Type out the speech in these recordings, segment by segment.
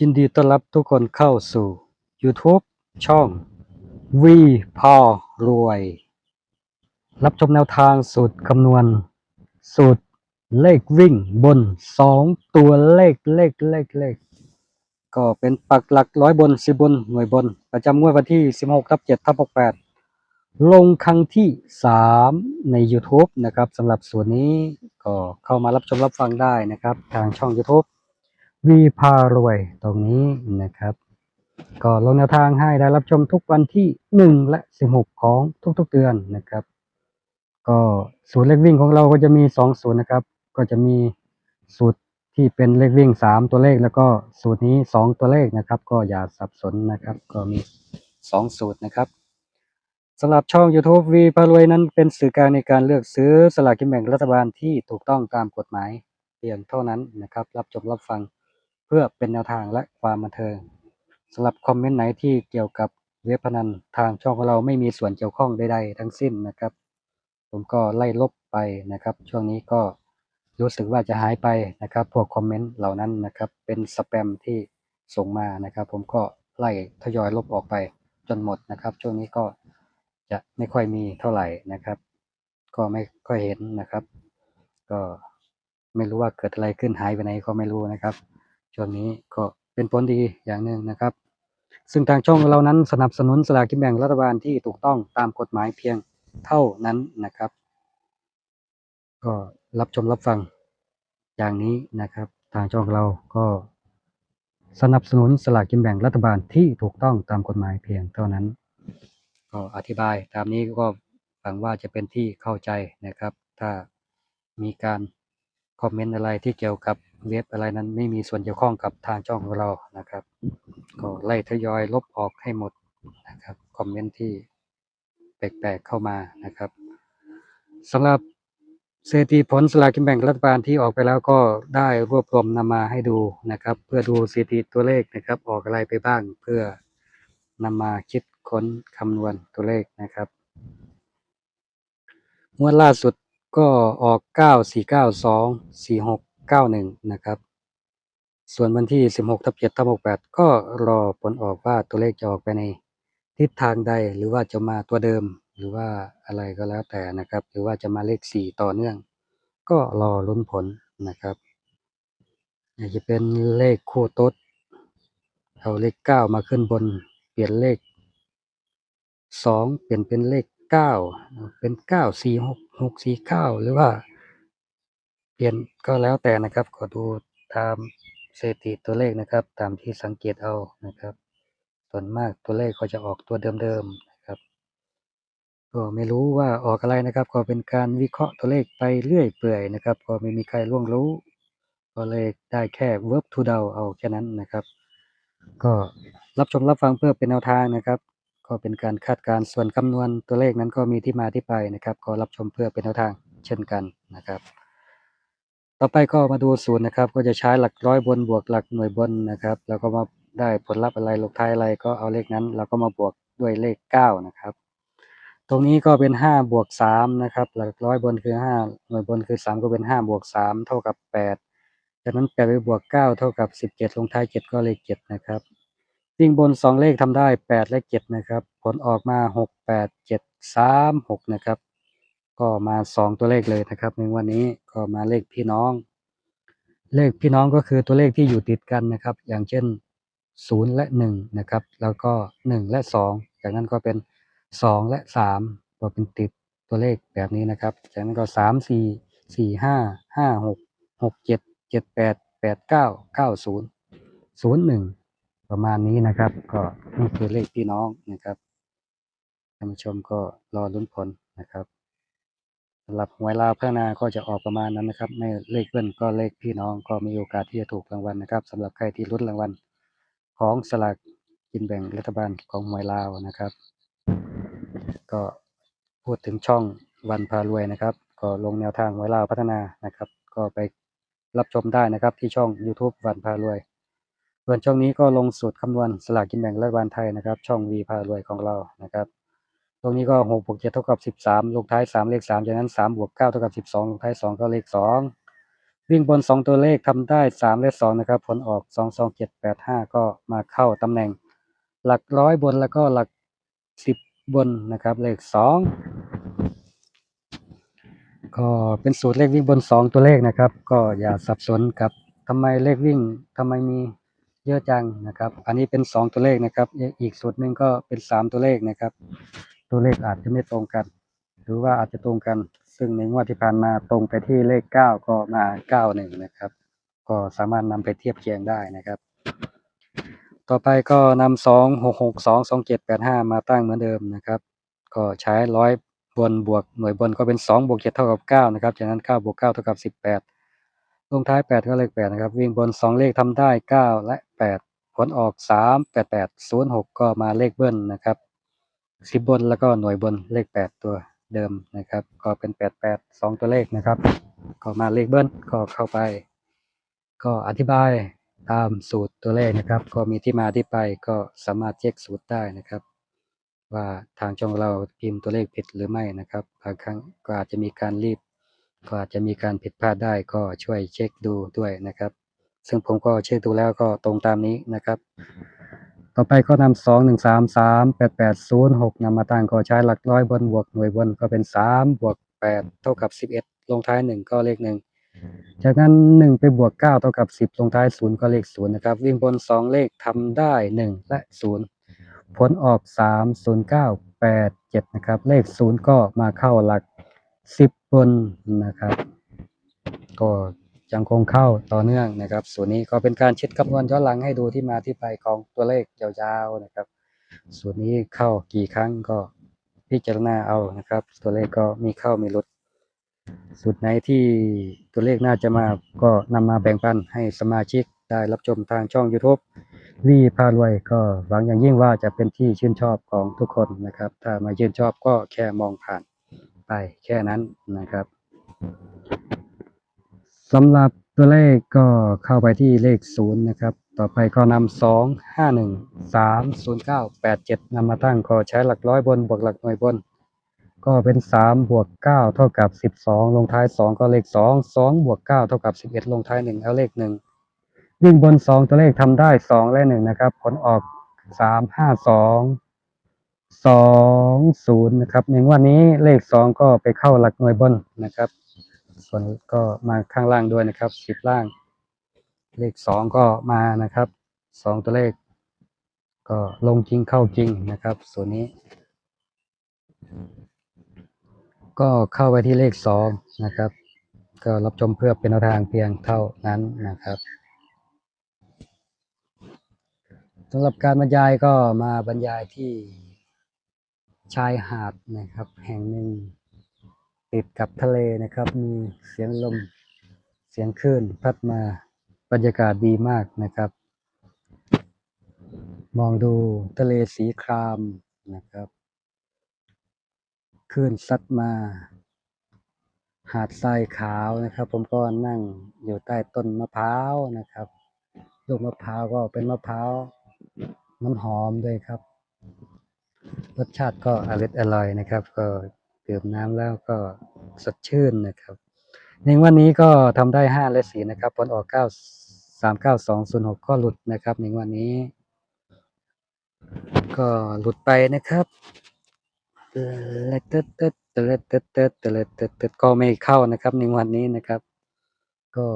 ยินดีต้อนรับทุกคนเข้าสู่ YouTube ช่องวีพอรวย รับชมแนวทางสูตรคำนวณ สูตรเลขวิ่งบนสองตัวเลขเลขเลขเลข ก็เป็นปักหลักร้อยบนสิบบนหน่วยบน ประจำงวดวันที่ 16ทับ7ทับ68 ลงครั้งที่ 3 ใน YouTube นะครับสำหรับส่วนนี้ก็เข้ามารับชมรับฟังได้นะครับ ทางช่อง YouTube วีพารวยตรงนี้นะครับ ก็ลงแนวทางให้ได้รับชมทุกวันที่ 1 และ 16 ของทุกๆเดือนนะครับ ก็สูตรเลขวิ่งของเราก็จะมี2สูตรนะครับ ก็จะมีสูตรที่เป็นเลขวิ่ง 3 ตัวเลขแล้วก็สูตรนี้ 2 ตัวเลขนะครับ ก็อย่าสับสนนะครับ ก็มี 2 สูตรนะครับสำหรับช่อง YouTube วีพารวยนั้นเป็นสื่อกลางในการเลือกซื้อสลากกินแบ่งรัฐบาลที่ถูกต้องตามกฎหมายเพียงเท่านั้นนะครับ รับชมรับฟัง พื่อเป็นแนวทางและความบันเทิงสำหรับคอมเมนต์ไหนที่เกี่ยวกับเว็บพนันทางช่องของเราไม่มีส่วนเกี่ยวข้องใดๆทั้งสิ้นนะครับ ผมก็ไล่ลบไปนะครับ ช่วงนี้ก็รู้สึกว่าจะหายไปนะครับ พวกคอมเมนต์เหล่านั้นนะครับ เป็นสแปมที่ส่งมานะครับ ผมก็ไล่ทยอยลบออกไปจนหมดนะครับ ช่วงนี้ก็จะไม่ค่อยมีเท่าไหร่นะครับ ก็ไม่ค่อยเห็นนะครับ ก็ไม่รู้ว่าเกิดอะไรขึ้นหายไปไหนก็ไม่รู้นะครับ ช่วงนี้ก็เป็นผลดีอย่างหนึ่งนะครับ ซึ่งทางช่องเรานั้นสนับสนุนสลากกินแบ่งรัฐบาลที่ถูกต้องตามกฎหมายเพียงเท่านั้นนะครับ ก็รับชมรับฟังอย่างนี้นะครับ ทางช่องเราก็สนับสนุนสลากกินแบ่งรัฐบาลที่ถูกต้องตามกฎหมายเพียงเท่านั้น ก็อธิบายตามนี้ก็หวังว่าจะเป็นที่เข้าใจนะครับ ถ้ามีการคอมเมนต์อะไรที่เกี่ยวกับ เว็บอะไรนั้นไม่มีส่วนเกี่ยวข้องกับทางช่องของเรานะครับ ก็ไล่ทยอยลบออกให้หมดนะครับคอมเมนต์ที่แปลกๆเข้ามานะครับสำหรับสถิติผลสลากกินแบ่งรัฐบาลที่ออกไปแล้วก็ได้รวบรวมนำมาให้ดูนะครับ เพื่อดูสถิติตัวเลขนะครับ ออกอะไรไปบ้างเพื่อนำมาคิดค้นคำนวณตัวเลขนะครับงวดล่าสุดก็ออก 9 4 9 2 4 6 9 1 นะครับ ส่วนวันที่ 16ทับ7ทับ68 ก็รอผลออกว่าตัวเลขจะออกไปในทิศทางใดหรือว่าจะมาตัวเดิมหรือว่าอะไรก็แล้วแต่นะครับ หรือว่าจะมาเลข 4 ต่อเนื่อง ก็รอลุ้นผลนะครับอยากจะเป็นเลขคู่ต๊ดเอาเลข 9 มาขึ้นบน เปลี่ยนเลข 2 เปลี่ยนเป็นเลข 9 เป็น 9 4 6 6 4 9 หรือว่า เปลี่ยนก็แล้วแต่นะครับ ขอดูตามสถิติตัวเลขนะครับ ตามที่สังเกตเอานะครับ ส่วนมากตัวเลขก็จะออกตัวเดิมๆนะครับ ก็ไม่รู้ว่าออกอะไรนะครับ ก็เป็นการวิเคราะห์ตัวเลขไปเรื่อยเปื่อยนะครับ ก็ไม่มีใครล่วงรู้ ก็เลยได้แค่เวิร์บทูเดาเอาแค่นั้นนะครับ ก็รับชมรับฟังเพื่อเป็นแนวทางนะครับ ก็เป็นการคาดการณ์ส่วนคำนวณตัวเลขนั้นก็มีที่มาที่ไปนะครับ ก็รับชมเพื่อเป็นแนวทางเช่นกันนะครับ ต่อไปก็มาดูสูตรนะครับ ก็จะใช้หลักร้อยบนบวกหลักหน่วยบนนะครับ แล้วก็มาได้ผลลัพธ์อะไรลงท้ายอะไรก็เอาเลขนั้น เราก็มาบวกด้วยเลขเก้านะครับ ตรงนี้ก็เป็นห้าบวกสามนะครับ หลักร้อยบนคือห้าหน่วยบนคือสามก็เป็นห้าบวกสามเท่ากับแปดจากนั้นแปดไปบวกเก้าเท่ากับสิบเจ็ดลงท้ายเจ็ดก็เลขเจ็ดนะครับวิ่งบนสองเลขทำได้แปดและเจ็ดนะครับ ผลออกมาหกแปดเจ็ดสามหกนะครับ ก็มาสองตัวเลขเลยนะครับในวันนี้ก็มาเลขพี่น้อง เลขพี่น้องก็คือตัวเลขที่อยู่ติดกันนะครับ อย่างเช่นศูนย์และหนึ่งนะครับ แล้วก็หนึ่งและสองจากนั้นก็เป็นสองและสามก็เป็นติดตัวเลขแบบนี้นะครับ จากนั้นก็สามสี่สี่ห้าห้าหกหกเจ็ดเจ็ดแปดแปดเก้าเก้าศูนย์ศูนย์หนึ่งประมาณนี้นะครับ ก็นี่คือเลขพี่น้องนะครับท่านผู้ชมก็รอลุ้นผลนะครับ สำหรับหวยลาวพัฒนาก็จะออกประมาณนั้นนะครับ ไม่เลขเบิ้ลก็เลขพี่น้องก็มีโอกาสที่จะถูกรางวัลนะครับสำหรับใครที่ลุ้นรางวัลของสลากกินแบ่งรัฐบาลของหวยลาวนะครับ ก็พูดถึงช่องวันพารวยนะครับ ก็ลงแนวทางหวยลาวพัฒนานะครับ ก็ไปรับชมได้นะครับที่ช่อง YouTube วันพารวยส่วนช่องนี้ก็ลงสูตรคำนวณสลากกินแบ่งรัฐบาลไทยนะครับ ช่องวีพารวยของเรานะครับ ตรงนี้ก็หกบวกเจ็ดเท่ากับสิบสามลงท้ายสามเลขสามจากนั้นสามบวกเก้าเท่ากับสิบสองลงท้ายสองก็เลขสองวิ่งบนสองตัวเลขทำได้สามและสองนะครับ ผลออกสองสองเจ็ดแปดห้าก็มาเข้าตำแหน่ง หลักร้อยบนแล้วก็หลักสิบบนนะครับเลขสองก็เป็นสูตรเลขวิ่งบนสองตัวเลขนะครับ ก็อย่าสับสนกับทำไมเลขวิ่งทำไมมีเยอะจังนะครับ อันนี้เป็นสองตัวเลขนะครับ อีกสูตรหนึ่งก็เป็นสามตัวเลขนะครับ ตัวเลขอาจจะไม่ตรงกัน หรือว่าอาจจะตรงกัน ซึ่งในงวดที่ผ่านมาตรงไปที่เลขเก้าก็มาเก้าหนึ่งนะครับ ก็สามารถนำไปเทียบเคียงได้นะครับ ต่อไปก็นำสองหกหกสองสองเจ็ดแปดห้ามาตั้งเหมือนเดิมนะครับ ก็ใช้ร้อยบนบวกหน่วยบนก็เป็นสองบวกเจ็ดเท่ากับเก้านะครับ จากนั้นเก้าบวกเก้าเท่ากับสิบแปดลงท้ายแปดก็เลขแปดนะครับ วิ่งบนสองเลขทำได้เก้าและแปดผลออกสามแปดแปดศูนย์หกก็มาเลขเบิ้ลนะครับ สิบบนแล้วก็หน่วยบนเลขแปดตัวเดิมนะครับ ก็เป็นแปดแปดสองตัวเลขนะครับ ก็มาเลขเบิ้ลก็เข้าไป ก็อธิบายตามสูตรตัวเลขนะครับ ก็มีที่มาที่ไปก็สามารถเช็คสูตรได้นะครับ ว่าทางช่องเราพิมพ์ตัวเลขผิดหรือไม่นะครับบางครั้งก็อาจจะมีการรีบ ก็อาจจะมีการผิดพลาดได้ก็ช่วยเช็คดูด้วยนะครับ ซึ่งผมก็เช็คดูแล้วก็ตรงตามนี้นะครับ ต่อไปก็นำสองหนึ่งสามสามแปดแปดศูนย์หกนำมาตั้งก็ใช้หลักร้อยบนบวกหน่วยบนก็เป็นสามบวกแปดเท่ากับสิบเอ็ดลงท้ายหนึ่งก็เลขหนึ่งจากนั้นหนึ่งไปบวกเก้าเท่ากับสิบลงท้ายศูนย์ก็เลขศูนย์นะครับ วิ่งบนสองเลขทำได้หนึ่งและศูนย์ผลออกสามศูนย์เก้าแปดเจ็ดนะครับ เลขศูนย์ก็มาเข้าหลักสิบบนนะครับ ก็ ยังคงเข้าต่อเนื่องนะครับ ส่วนนี้ก็เป็นการเช็ดคำนวณย้อนหลังให้ดูที่มาที่ไปของตัวเลขยาวๆนะครับ ส่วนนี้เข้ากี่ครั้งก็พิจารณาเอานะครับ ตัวเลขก็มีเข้ามีลดสุดไหนที่ตัวเลขน่าจะมาก็นำมาแบ่งปันให้สมาชิกได้รับชมทางช่อง YouTube วีพารวยก็หวังอย่างยิ่งว่าจะเป็นที่ชื่นชอบของทุกคนนะครับ ถ้าไมาชื่นชอบก็แค่มองผ่านไปแค่นั้นนะครับ สำหรับตัวเลขก็เข้าไปที่เลขศูนย์นะครับ ต่อไปก็นำสองห้าหนึ่งสามศูนย์เก้าแปดเจ็ดนำมาตั้งก็ใช้หลักร้อยบนบวกหลักหน่วยบน ก็เป็นสามบวกเก้าเท่ากับสิบสองลงท้ายสองก็เลขสองสองบวกเก้าเท่ากับสิบเอ็ดลงท้ายหนึ่งเอาเลขหนึ่งวิ่งบนสองตัวเลขทำได้สองและหนึ่งนะครับ ผลออกสามห้าสองสองศูนย์นะครับในงวันนี้เลขสองก็ไปเข้าหลักหน่วยบนนะครับ ส่วนก็มาข้างล่างด้วยนะครับสิบล่าง เลขสองก็มานะครับสองตัวเลข ก็ลงจริงเข้าจริงนะครับ ส่วนนี้ ก็เข้าไปที่เลขสองนะครับ ก็รับชมเพื่อเป็นแนวทางเพียงเท่านั้นนะครับสำหรับการบรรยายก็มาบรรยายที่ชายหาดนะครับ แห่งหนึ่ง ติดกับทะเลนะครับ มีเสียงลมเสียงคลื่นพัดมาบรรยากาศดีมากนะครับ มองดูทะเลสีครามนะครับคลื่นซัดมา หาดทรายขาวนะครับ ผมก็นั่งอยู่ใต้ต้นมะพร้าวนะครับลูกมะพร้าวก็เป็นมะพร้าวน้ำหอมด้วยครับ รสชาติก็อร่อยอร่อยนะครับ ก็ดื่มน้ำแล้วก็ สดชื่นนะครับในวันนี้ก็ทำได้ห้าและสี่นะครับผลออกเก้าสามเก้าสองศูนย์หกก็หลุดนะครับในวันนี้ ก็หลุดไปนะครับเตดเตดเตดเตดเตดเตดเตเตก็ไม่เข้านะครับในวันนี้นะครับ ก็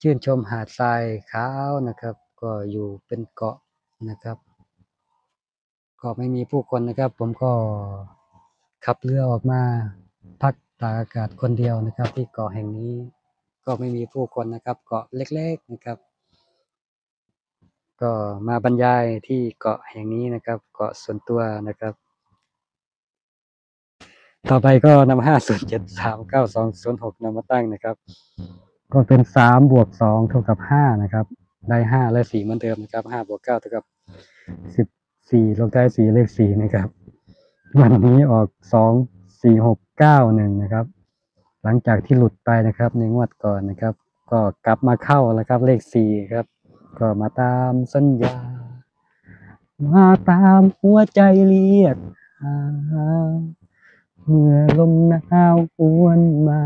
ชื่นชมหาดทรายขาวนะครับ ก็อยู่เป็นเกาะนะครับ ก็ไม่มีผู้คนนะครับ ผมก็ขับเรือออกมา ตากอากาศคนเดียวนะครับ ที่เกาะแห่งนี้ก็ไม่มีผู้คนนะครับ เกาะเล็ก ๆนะครับ ก็มาบรรยายที่เกาะแห่งนี้นะครับ เกาะส่วนตัวนะครับ ต่อไปก็นำห้าศูนย์เจ็ดสามเก้าสองศูนย์หกนำมาตั้งนะครับ ก็เป็นสามบวกสองเท่ากับห้านะครับ ได้ห้าและสี่เหมือนเดิมนะครับห้าบวกเก้าเท่ากับสิบสี่ลงท้สี่เลขสี่นะครับ วันนี้ออกสองสี่หก เก้าหนึ่งนะครับ หลังจากที่หลุดไปนะครับในงวดก่อนนะครับ ก็กลับมาเข้าแล้วครับเลขสี่ครับ ก็มาตามสัญญา มาตามหัวใจเรียกเมื่อลมหนาวหวนมา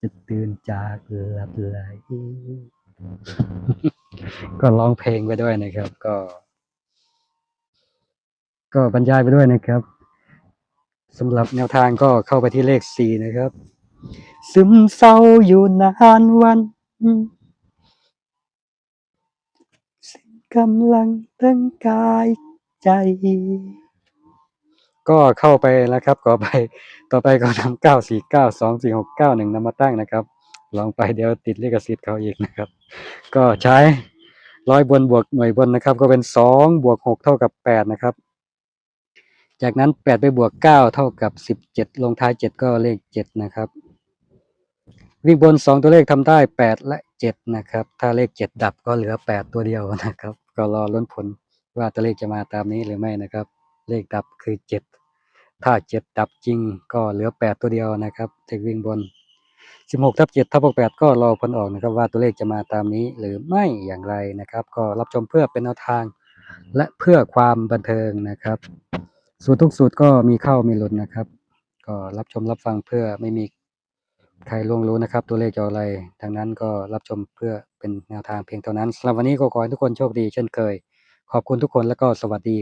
จะตื่นจากหลับไหลก็ร้องเพลงไปด้วยนะครับ ก็ ก็บรรยายไปด้วยนะครับ สำหรับแนวทางก็เข้าไปที่เลขสี่นะครับ ซึมเศร้าอยู่นานวันสิ้นกำลังทั้งกายใจ ก็เข้าไปแล้วครับก็ไปต่อไปก็นำเก้าสี่เก้าสองสี่หกเก้าหนึ่งนำมาตั้งนะครับ ลองไปเดี๋ยวติดเลขสิทธิ์เขาอีกนะครับ ก็ใช้ร้อยบนบวกหน่วยบนนะครับ ก็เป็นสองบวกหกเท่ากับแปดนะครับ จากนั้นแปดไปบวกเก้าเท่ากับสิบเจ็ดลงท้ายเจ็ดก็เลขเจ็ดนะครับ วิ่งบนสองตัวเลขทำได้แปดและเจ็ดนะครับ ถ้าเลขเจ็ดดับก็เหลือแปดตัวเดียวนะครับ ก็รอล้นผลว่าตัวเลขจะมาตามนี้หรือไม่นะครับ เลขดับคือเจ็ดถ้าเจ็ดดับจริงก็เหลือแปดตัวเดียวนะครับเลขวิ่งบนสิบหกทับเจ็ดทับแปดก็รอผลออกนะครับ ว่าตัวเลขจะมาตามนี้หรือไม่อย่างไรนะครับ ก็รับชมเพื่อเป็นแนวทาง และเพื่อความบันเทิงนะครับ สูตรทุกสูตรก็มีเข้ามีหลุดนะครับ ก็รับชมรับฟังเพื่อไม่มีใครล่วงรู้นะครับ ตัวเลขจะอะไรดังนั้นก็รับชมเพื่อเป็นแนวทางเพียงเท่านั้นสำหรับวันนี้ก็ขอให้ทุกคนโชคดีเช่นเคย ขอบคุณทุกคนแล้วก็สวัสดี